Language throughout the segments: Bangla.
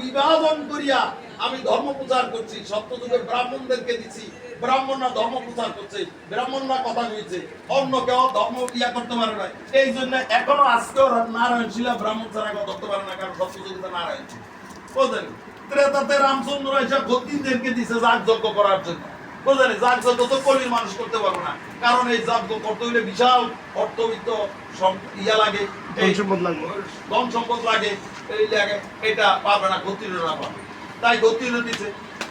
বিভাজন করিয়া আমি ধর্ম প্রচার করছি সপ্তযুগে ব্রাহ্মণদেরকে দিছি, ব্রাহ্মণরা ধর্ম প্রচার করছে, ব্রাহ্মণরা কথা কইছে, অন্য কেউ ধর্ম ইয়া করতে পারে না। এই জন্য এখনও আজকেও নারায়ণ শিলা ব্রাহ্মণ ছাড়া কেউ ধরতে পারে না, কারণ সপ্তযুগে নারায়ণ। বুঝলেন? ত্রেতাতে রামচন্দ্র এসে ভক্তিদেরকে দিছে যাগ যজ্ঞ করার জন্য। বুঝলেন যজ্ঞ তো কলির মানুষ করতে পারব না। কারণ এই যজ্ঞ করতে হলে বিশাল অর্থবিত্ত ইয়া লাগে। ধন সম্পদ লাগে। এই লাগে এটা পাবে না পাবে। তাই দিছে।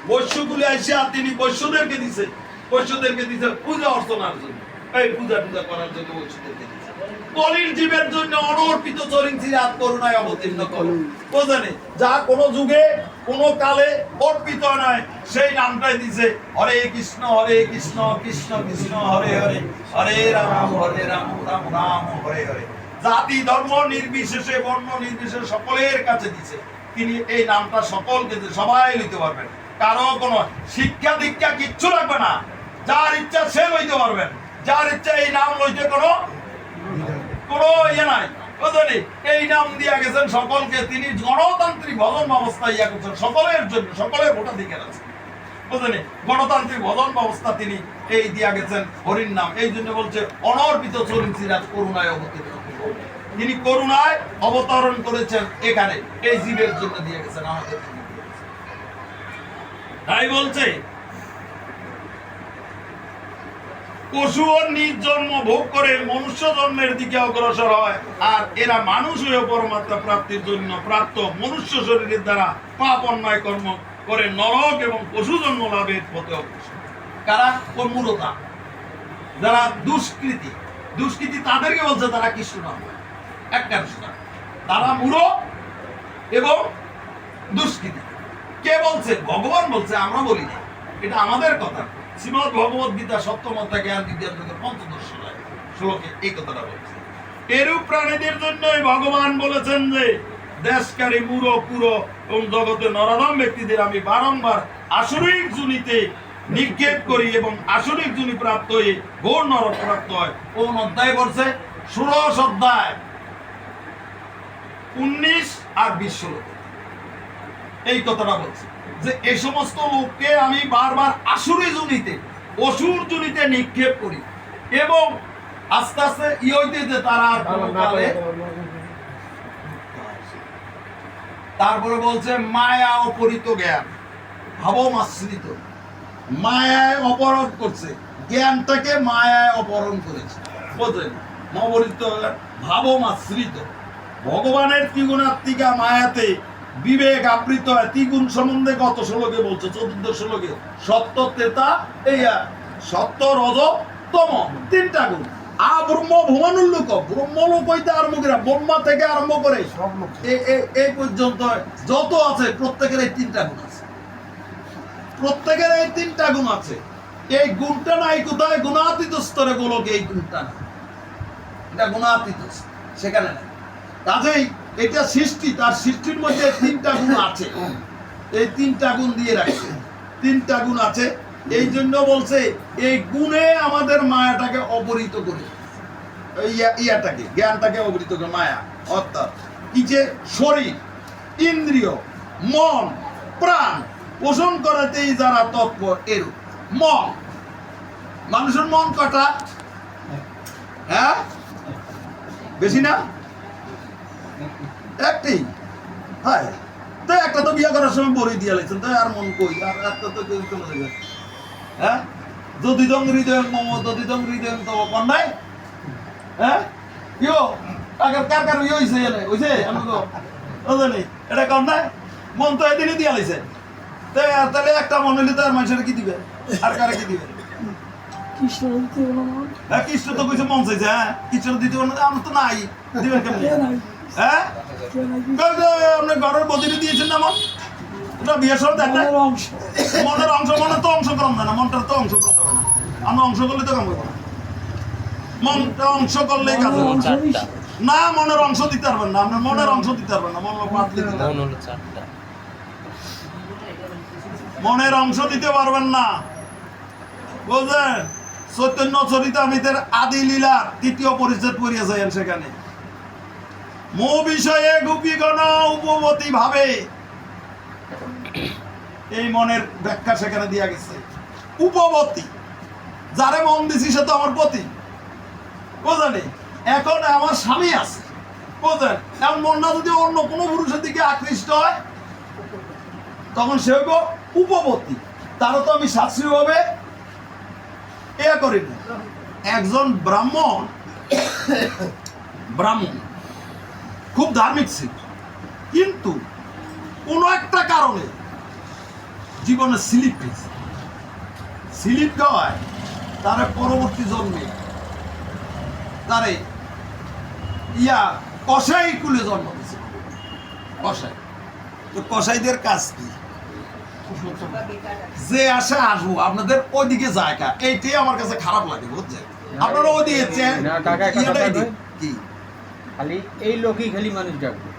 বৈশ্যগুলি আসিয়া তিনি বৈশ্যদেরকে দিছে। বৈশ্যদেরকে দিছে পূজা অর্চনার জন্য। এই পূজা টুজা করার জন্য বৈশ্যদেরকে দিছে। কলির জীবের জন্য অনর্পিত চরিন্সি রাত করুণায় অবতীর্ণ করো। বোঝেনি যা কোন যুগে কোন কালে অর্পিত নয় সেই নামটাই দিছে, হরে কৃষ্ণ হরে কৃষ্ণ কৃষ্ণ কৃষ্ণ, হরে হরে হরে রাম হরে রাম রাম রাম, হরে হরে। জাতি, ধর্ম নির্বিশেষে, বর্ণ নির্বিশেষে সকলের কাছে দিছে। তিনি এই নামটা সকলকে সবাই লইতে পারবেন কারও কোনো শিক্ষা দীক্ষা কিচ্ছু লাগবে না। যার ইচ্ছা সে লইতে পারবেন যার ইচ্ছা এই নাম লইতে কোনো কোনো ইয়ে নাই। বুঝলি এই নাম দিয়া গেছেন সকলকে, তিনি গণতান্ত্রিক ভজন ব্যবস্থা ইয়া করছেন। সকলের জন্য, সকলের ভোটাধিকার আছে। বুঝলি গণতান্ত্রিক ভজন ব্যবস্থা তিনি এই দিয়া গেছেন নাম। এই জন্য বলছে, অনর্পিত সিরাজ করুণায় অবতীর্ণ তিনি করুণায় অবতরণ করেছেন এখানে। এই জীবের জন্য দিয়ে গেছেন আমাদের। তাই বলছে পশুও নিজ জন্ম ভোগ করে মনুষ্য জন্মের দিকে অগ্রসর হয়। আর এরা মানুষ হয়ে পরমাত্মা প্রাপ্তির জন্য প্রাপ্ত মনুষ্য শরীরের দ্বারা পাপ অন্যায় কর্ম করে নরক এবং পশু জন্ম লাভের পথে অগ্রসর কারা? ও মূলতা। যারা দুষ্কৃতি দুষ্কৃতি তাদেরকে বলছে তারা কৃষ্ণ নাম একটা কৃষ্ণ তারা মূঢ় এবং দুষ্কৃতি। কে বলছে? ভগবান বলছে, আমরা বলি না। এটা আমাদের কথা শ্রীমদ ভগবত গীতা জ্ঞান বিজ্ঞান পঞ্চদশ শ্লোকে এই কথাটা বলছে। এরূপ প্রাণীদের জন্যই ভগবান বলেছেন যে, দেশকারী এবং জগতে নরাধম ব্যক্তিদের আমি বারংবার আসরিক জুনিতে নিক্ষেপ করি এবং আসরিক জুনি প্রাপ্ত হয়ে ঘোর নরক প্রাপ্ত হয়। কোন অধ্যায় বলছে? ষোড়শ অধ্যায়, উনিশ আর বিশ এই কথাটা বলছে। যে এই সমস্ত লোককে আমি বারবার আসুরি জুনিতে অসুর জুনিতে নিক্ষেপ করি। এবং আস্তে আস্তে ই যে তারা আর কোনো কালে তারপরে বলছে মায়া অপরিত জ্ঞান। ভাবমাশ্রিত মায়ায় অপহরণ করছে। জ্ঞানটাকে মায়ায় অপহরণ করেছে। বুঝলেন নবরিত ভাবমাশ্রিত ভগবানের ত্রিগুণাত্মিকা মায়াতে বিবেক আবৃত হয়। ত্রিগুণ সম্বন্ধে গত শ্লোকে বলছে চতুর্থ শ্লোকে সত্য তেতা এই সত্য রজ তম তিনটা গুণ। আ ব্রহ্ম ভুবনুল্লুক ব্রহ্মলোক হইতে আরম্ভ করে ব্রহ্মা থেকে আরম্ভ করে লোক। এই পর্যন্ত যত আছে প্রত্যেকের এই তিনটা গুণ আছে। প্রত্যেকের এই তিনটা গুণ আছে। এই গুণটা নাই কোথায়? গুণাতীত স্তরে গোলকে এই গুণটা না এটা গুণাতীত সেখানে নাই। কাজেই এটা সৃষ্টি, তার সৃষ্টির মধ্যে তিনটা গুণ আছে। এই তিনটা গুণ দিয়ে রাখছে। তিনটা গুণ আছে। এই জন্য বলছে, এই গুণে আমাদের মায়াটাকে অপহৃত করে। ইয়াটাকে, জ্ঞানটাকে অবৃত করে, মায়া। অর্থাৎ কি যে শরীর, ইন্দ্রিয়, মন, প্রাণ, পোষণ করাতেই যারা তৎপর এরূপ। মন। মানুষের মন কটা? হ্যাঁ? বেশি না? একটাই হ্যাঁ তো একটা তো বিয়ে করার সময় বড়ি দিয়ে লাগছেন তাই আর মন কই আর একটা তো কেউ চলে যাবে। হ্যাঁ? যদি দং হৃদয় মম যদি দং হৃদয় তব কন্যায় হ্যাঁ? ইয়ো কার কার কার ইয়ে হইছে এনে হইছে? আমি তো বুঝলি এটা কন্যায় মন তো এদিনই দিয়া আর তাহলে একটা মন হইলে তো আর মানুষের কি দিবে? আর কারে কি দিবে? কৃষ্ণ হলো হ্যাঁ তো কইছে মন চাইছে হ্যাঁ? কৃষ্ণ দিতে পারবে আমার তো নাই। দিবেন কেমন? নাই? হ্যাঁ? ঘরের বদিনে দিয়েছেন না ওটা বিয়ের সময় দেখ মনের অংশ। মনে তো অংশ করাম না মনটার তো অংশ করতে হবে না। আমরা অংশ করলে তো কাম করব না। মনটা অংশ করলেই কাজ মনের অংশ। দিস। না মনের অংশ দিতে পারবেন না আপনার মনের অংশ দিতে পারবেন না মন দিতে পারবেন। মন মনের অংশ দিতে পারবেন না। বুঝলেন চৈতন্য চরিতামিতের আদি লীলা তৃতীয় পরিচ্ছেদ পড়িয়া যাইন সেখানে। মো বিষয়ে গোপীগণ উপবতী ভাবে। এই মনের ব্যাখ্যা সেখানে দিয়া গেছে। যারে মন দিছি সে তো আমার পতি। বোঝানি এখন আমার স্বামী আছে। বোঝেন যদি অন্য কোনো পুরুষের দিকে আকৃষ্ট হয়, তখন সে হইব উপপত্তি তারও তো আমি শাস্ত্রীয়ভাবে এ করি একজন ব্রাহ্মণ। ব্রাহ্মণ। খুব ধার্মিক ছিল। কিন্তু কোনো একটা কারণে জীবনে স্লিপ খেয়েছে স্লিপ খাওয়ায় তার পরবর্তী জন্মে তারে ইয়া কষাই কুলে জন্ম দিয়েছে কষাই তো কষাইদের কাজ কি? যে আসে আসব আপনাদের ওইদিকে জায়গা এইটাই আমার কাছে খারাপ লাগে বুঝছেন? আপনারা ওইদিকে? কি? খালি এই লোকই খালি মানুষ ডাকবে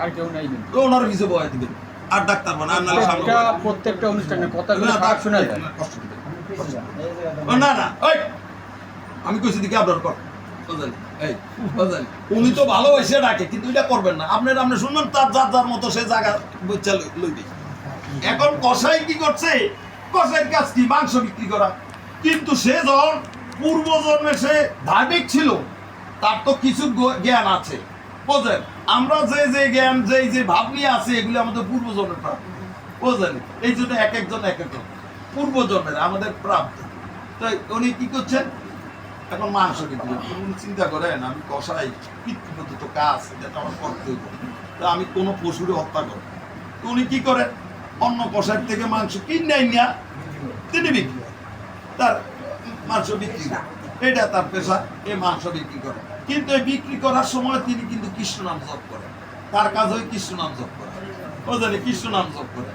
আর কেউ নাই কিন্তু। ওনার পিছিয়ে বয়ে দিবেন। আর ডাক্তার বানা আর নাহলে সামনে প্রত্যেকটা অনুষ্ঠানে কথাগুলো খারাপ শোনা যায়। না না ওই! আমি কইছি দিকে আপনার কর। এই উনি তো ভালোবাসে ডাকে কিন্তু এটা করবেন না। আপনার আপনি শুনবেন তার যার যার মতো সে জায়গা বইচা লইবে এখন কসাই কি করছে? কসাইয়ের কাজ কি? মাংস বিক্রি করা। কিন্তু সে যখন পূর্ব জন্মে সে ধার্মিক ছিল তার তো কিছু জ্ঞান আছে। বোঝেন আমরা যে যে জ্ঞান, যে যে ভাবনি আছে, এগুলি আমাদের পূর্ব জন্মের প্রাপ্ত বোঝেন এই জন্য এক একজন এক একজন। পূর্ব জন্মের আমাদের প্রাপ্ত। তো উনি কি করছেন? এখন মাংস করছেন। উনি চিন্তা করেন, আমি কষাই পিতৃপদ্ধত কাজ যেটা আমার করতে তা আমি কোনো পশুরে হত্যা করব তো উনি কি করেন? অন্য কষাই থেকে মাংস কিনে নিয়া তিনি বিক্রি। তার মাংস বিক্রি করে। এটা তার পেশা এই মাংস বিক্রি করে। কিন্তু এই বিক্রি করার সময় তিনি কিন্তু কৃষ্ণ নাম জপ করেন। তার কাজ হয় কৃষ্ণ নাম জপ করা। ও জানে, কৃষ্ণ নাম জপ করে।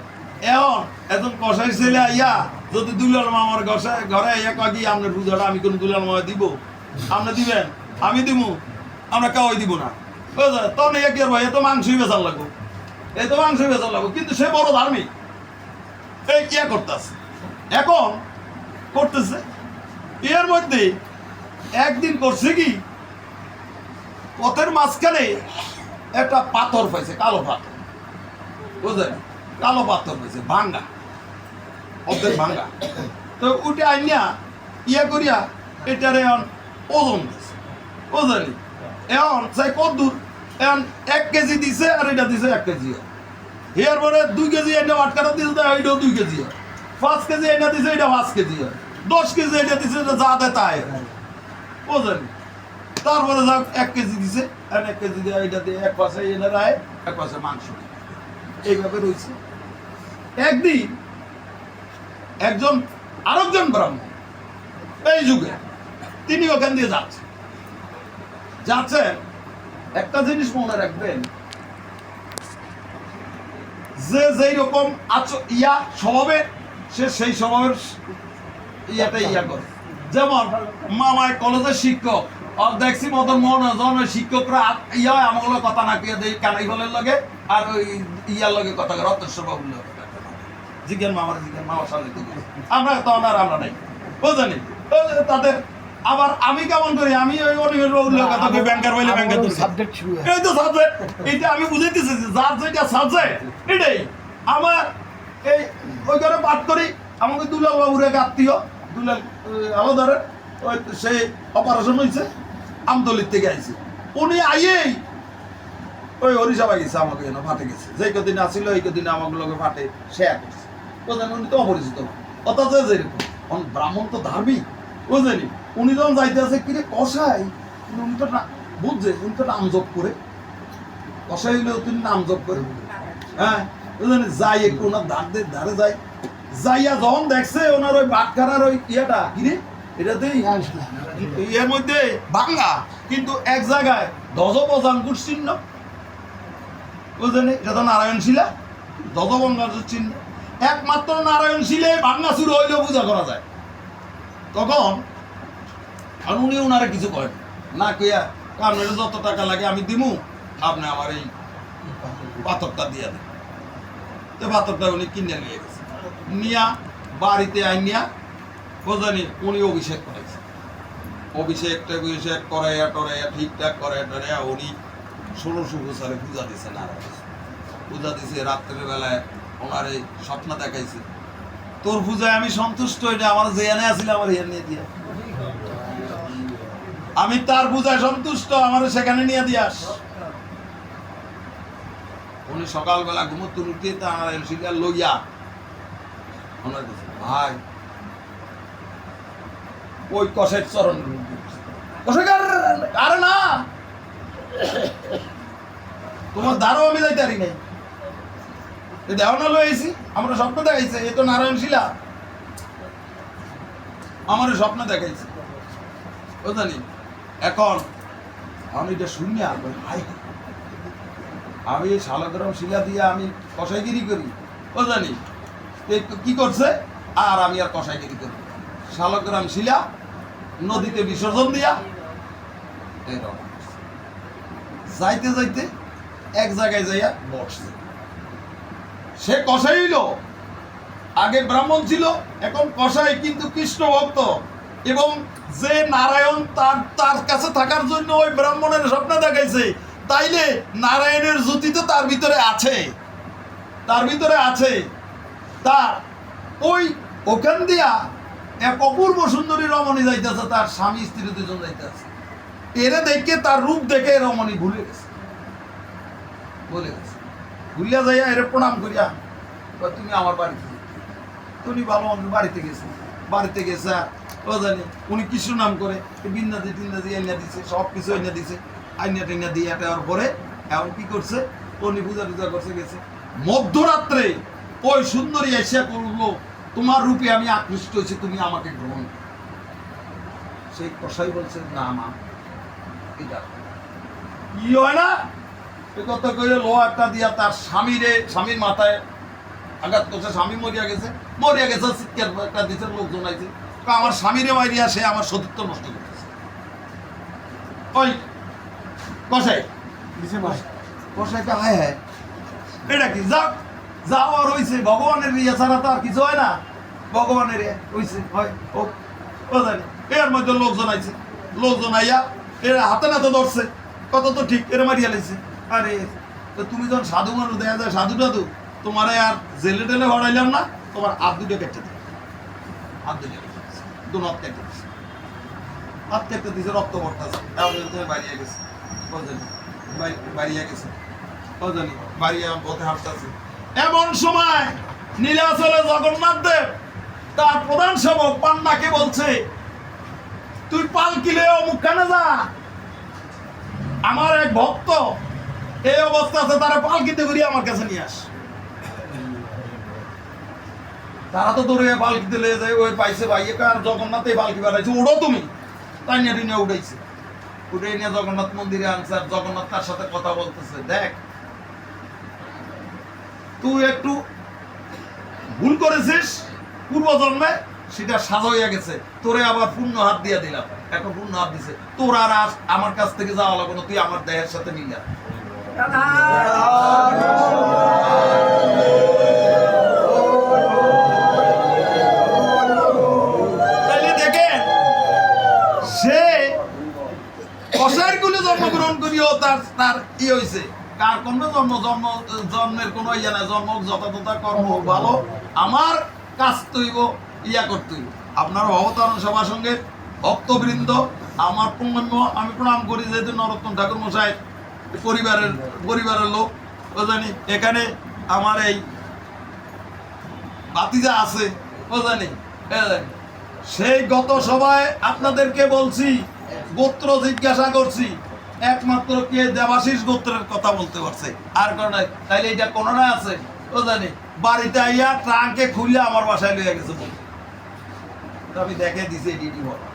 এখন একজন কষাই ছেলে আইয়া যদি দুলাল মামার ঘরে ঘরে আইয়া কাকি আপনার পূজাটা আমি কোন দুলাল মামা দিব? আপনি দিবেন? আমি দিব আমরা কাউই দিব না। জানে, তখন ইয়া কি ভাই এত মাংসই বেচার লাগবো। এই তো মাংসই বেচার লাগবো। কিন্তু সে বড় ধার্মিক। এই কিয়া করতেছে? এখন করতেছে। এর মধ্যে একদিন করছে কি? পথের মাঝখানে একটা পাথর পাইছে, কালো পাথর। বুঝলেন? কালো পাথর পাইছে, ভাঙ্গা। অর্ধেক ভাঙ্গা। তো উঠে আইনিয়া ইয়া করিয়া এটারে এখন ওজন দিছে। বুঝলি এখন চাই কত দূর? এখন এক কেজি দিছে আর এটা দিছে এক কেজি। এর পরে দুই কেজি এটা আটকাটা দিছে এটাও দুই কেজি। হয় পাঁচ কেজি এটা দিছে এটা পাঁচ কেজি। হয় দশ কেজি এটা দিছে, এটা যা দেয় তাই। হয়। বুঝলেন তারপরে যা এক কেজি দিছে, আর এক কেজি দিয়ে এটা দিয়ে এক পাশে এনে রায়, এক পাশে মাংস। এইভাবে রয়েছে। একদিন একজন আরেকজন ব্রাহ্মণ, এই যুগে তিনি ওখান দিয়ে যাচ্ছেন যাচ্ছেন একটা জিনিস মনে রাখবেন, যে যেই রকম আছো ইয়া স্বভাবে, সে সেই স্বভাবের ইয়াটা ইয়া করে। যেমন মামায় কলেজের শিক্ষক আর দেখছি মতন মনে জন শিক্ষকরা ইয়া আমগুলো কথা না কিয়া দেই কানাই বলের লগে আর ওই ইয়ার লগে কথা করে অত্যশ্বর বাবুর লগে জিজ্ঞান মামার জিজ্ঞান মামার সামনে তো আমরা তখন আর আমরা নাই। বুঝলেন? তাদের আবার আমি কেমন করি? আমি ওই অনিমের বাবুর লগে কথা কই ব্যাংকার বলে ব্যাংকার সাবজেক্ট শুরু এই তো সাবজেক্ট এটা আমি বুঝাইতেছি যে যার যেটা সাবজেক্ট এটাই। আমার এই ওই ঘরে পাঠ করি। আমাকে দুলাল বাবুর এক আত্মীয় দুলাল আলাদা ওই সে অপারেশন হয়েছে আমদলির থেকে আইছে। উনি আইয়েই, ওই হরিসভা গেছে আমাকে এনে, ফাটে গেছে। যেই কদিন আসিল এই কদিন লোকে ফাটে, শেয়ার করছে। বুঝলেন উনি তো অপরিচিত। অথচ যেরকম ব্রাহ্মণ তো ধার্মিক, বুঝলেনি? উনি যখন যাইতে আছে কিরে কষাই উনি তো বুঝছে, উনি তো নাম জপ করে। কষাই হইলেও তিনি নাম জপ করে। হ্যাঁ বুঝলেন? যাই, একটু ওনার ধারে ধারে যাই। যাইয়া যখন দেখছে ওনার ওই বাটখানার ওই ইয়েটা কিরে এটাতেই এর মধ্যে বাংলা, কিন্তু এক জায়গায় দজবজাঙ্কুর চিহ্ন। বুঝলেন? এটা তো নারায়ণ শিলা। দজবঙ্গাঙ্কুর চিহ্ন। একমাত্র নারায়ণ শিলে ভাঙ্গা শুরু হইলেও পূজা করা যায়। তখন, আর উনি ওনারা কিছু করেন না। কইয়া আপনার যত টাকা লাগে আমি দিমু। আপনি আমার এই পাথরটা দিয়ে দেন। তো পাথরটা উনি কিনে নিয়ে গেছে। নিয়া, বাড়িতে আইনিয়া বোঝানি উনি অভিষেক করেছে অভিষেক অভিষেক করাইয়া টরাইয়া ঠিকঠাক করাইয়া টরাইয়া উনি ষোলোশো বছরে পূজা দিছে নারায়ণ। পূজা দিছে রাত্রের বেলায় ওনার এই স্বপ্ন দেখাইছে। তোর পূজায় আমি সন্তুষ্ট, এটা আমার জেয়ানে আছিল, আমার হিয়ার নিয়ে দিয়া। আমি তার পূজায় সন্তুষ্ট আমার সেখানে নিয়ে দিয়াস উনি সকালবেলা ঘুমোতে উঠে তার লইয়া ওনার কাছে, ভাই ওই কষের চরণ আরে না! তোমার দ্বারও আমি যাইতে পারি নাই। দেওয়ানা লয়েছি আমরা স্বপ্ন দেখাইছে এ তো নারায়ণ শিলা। আমার স্বপ্ন দেখাইছে। জানি এখন আমি এটা শুনিয়া হাই আমি শালগ্রাম শিলা দিয়ে আমি কষাইগিরি করি। এ কি করছে? আর আমি আর কষাইগিরি করি শালগ্রাম শিলা, নদীতে বিসর্জন দিয়া যাইতে যাইতে এক জায়গায় যাইয়া বসছে। সে কষাই হইল। আগে ব্রাহ্মণ ছিল, এখন কষাই, কিন্তু কৃষ্ণ ভক্ত। এবং যে নারায়ণ তার তার কাছে থাকার জন্য ওই ব্রাহ্মণের স্বপ্ন দেখাইছে, তাইলে নারায়ণের জ্যোতি তো তার ভিতরে আছে। তার ভিতরে আছে। তার ওই ওখান দিয়া এক অপূর্ব সুন্দরী রমণী যাইতেছে, তার স্বামী, স্ত্রী দুজন যাইতেছে। এরে দেখে তার রূপ দেখে রমণী ভুলে গেছে। ভুলে গেছে। ভুলিয়া যাইয়া এরে প্রণাম করিয়া তুমি আমার বাড়িতে তুমি ভালো মন্দ বাড়িতে গেছে। বাড়িতে গেছে, ও জানি, উনি কৃষ্ণ নাম করে? বিন্দাজি টিন্দাজি আইনা দিছে, সব কিছু আইনা দিছে। আইনা টেনা দিয়ে দেওয়ার পরে এখন কি করছে? উনি পূজা টুজা করছে, গেছে। মধ্যরাত্রে ওই সুন্দরী এসিয়া করল তোমার রূপে আমি আকৃষ্ট হয়েছি তুমি আমাকে গ্রহণ। সেই কষাই বলছে না মা এটা হয় না? এ কথা কইলে লোহা একটা দিয়া তার স্বামীরে স্বামীর মাথায় আঘাত করছে স্বামী মরিয়া গেছে। মরিয়া গেছে চিৎকার একটা দিছে লোকজন আইছে। আমার স্বামীরে মারিয়া সে আমার সতীত্ব নষ্ট করতেছে। ওই কষাই কষাই কা হায় হায়। এটা কি যাক। যাও আর হইছে, ভগবানের ইয়ে ছাড়া তো আর কিছু হয় না। ভগবানের হইছে, হয় এর মধ্যে লোকজন আইছে। লোকজন আইয়া এরা হাতে নাতে ধরছে। কত তো ঠিক, এরা মারিয়া লাইছে। আরে, তো তুমি যখন সাধু মানুষ, দেখা যায় সাধু টাধু, তোমার আর জেলে টেলে হরাইলাম না, তোমার হাত দুটো কেটে দিই হাত দুটো। দু হাত কেটে দিছে। হাত কেটে দিছে, রক্ত পড়তেছে। এমন বাড়িয়ে গেছে। ও বাড়িয়ে গেছে। ও বাড়িয়ে পথে হাঁটতেছে। এমন সময় নীলাচলে জগন্নাথ দেব, তার প্রধান সেবক পান্নাকে বলছে, তুই পালকিলে অমুকখানে যা। আমার এক ভক্ত এই অবস্থা আছে তারা পালকিতে করি আমার কাছে নিয়ে আস। তারা তো দৌড়ে পালকিতে লেগে যায়, ওই পাইছে ভাইয়ে কার জগন্নাথে পালকি বাড়াইছে উড়ো তুমি। তাই নিয়ে নিয়ে উঠাইছে উঠে নিয়ে জগন্নাথ মন্দিরে আনছে, আর জগন্নাথ তার সাথে কথা বলতেছে, দেখ তুই একটু ভুল করেছিস, পূর্বজন্মে সেটা সাজা হইয়া গেছে। তোরে আবার পূর্ণ হাত দিয়া দিলাম। এখন পূর্ণ হাত দিছে। তোর আর আমার কাছ থেকে যাওয়া লাগবে না, তুই আমার দেহের সাথে দেখেন, সে কষারগুলো জন্মগ্রহণ করিও তার কি হয়েছে কার কোন জন্ম জন্ম, জন্মের কোনো ইয়া নাই। জন্ম যথাযথা কর্ম হোক, ভালো। আমার কাজ তৈব, ইয়া করতে আপনার অবতারণ সবার সঙ্গে ভক্তবৃন্দ, আমার পুণ্য আমি প্রণাম করি যেহেতু নরোত্তম ঠাকুর মশাই পরিবারের পরিবারের লোক ও জানি এখানে আমার এই বাতিজা আছে ও জানি। সেই গত সভায় আপনাদেরকে বলছি, গোত্র জিজ্ঞাসা করছি একমাত্র কে দেবাশিস গোত্রের কথা বলতে পারছে? আর কারণ তাইলে এটা কোন না আছে? ও জানি। বাড়িতে আইয়া ট্রাঙ্কে খুলে আমার বাসায় লইয়া গেছে বলে আমি দেখে দিছি এডিটি বাবা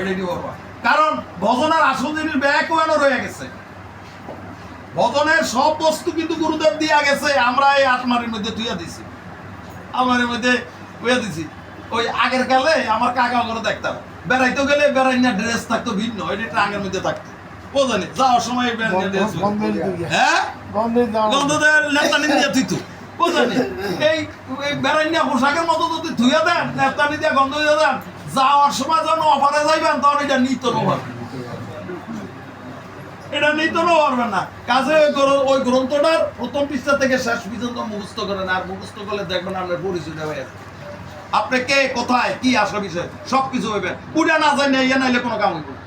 এডিটি বাবা কারণ ভজনের আসল জিনিস ওয়ানো রয়ে গেছে। ভজনের সব বস্তু কিন্তু গুরুদেব দিয়া গেছে। আমরা এই আটমারির মধ্যে তুইয়া দিছি। আমার মধ্যে বুঝে দিছি। ওই আগের কালে আমার কাকা করে দেখতাম। বেড়াইতে গেলে বেড়াই না ড্রেস থাকতো ভিন্ন। ওই ট্রাঙ্গের মধ্যে থাকতো। যাওয়ার সময় হ্যাঁ? গন্ধদের লেপটানি দিয়ে তুই তো। এই এই বেড়াই পোশাকের মতো যদি দেন লেপটানি দিয়ে গন্ধ দিয়ে দেন। যাওয়ার সময় যখন অফারে যাইবেন তখন এটা নিত এটা নিতেও পারবেন না। কাজে ওই গ্র- গ্রন্থটার প্রথম পৃষ্ঠা থেকে শেষ পর্যন্ত মুখস্থ করেন আর মুখস্থ করলে দেখবেন আপনার পরিচয় হয়ে আছে আপনি কে কোথায় কি আসল বিষয় সব কিছু হইবে। পুরা না জানি ইয়ে নাইলে কোনো কাম হইব না।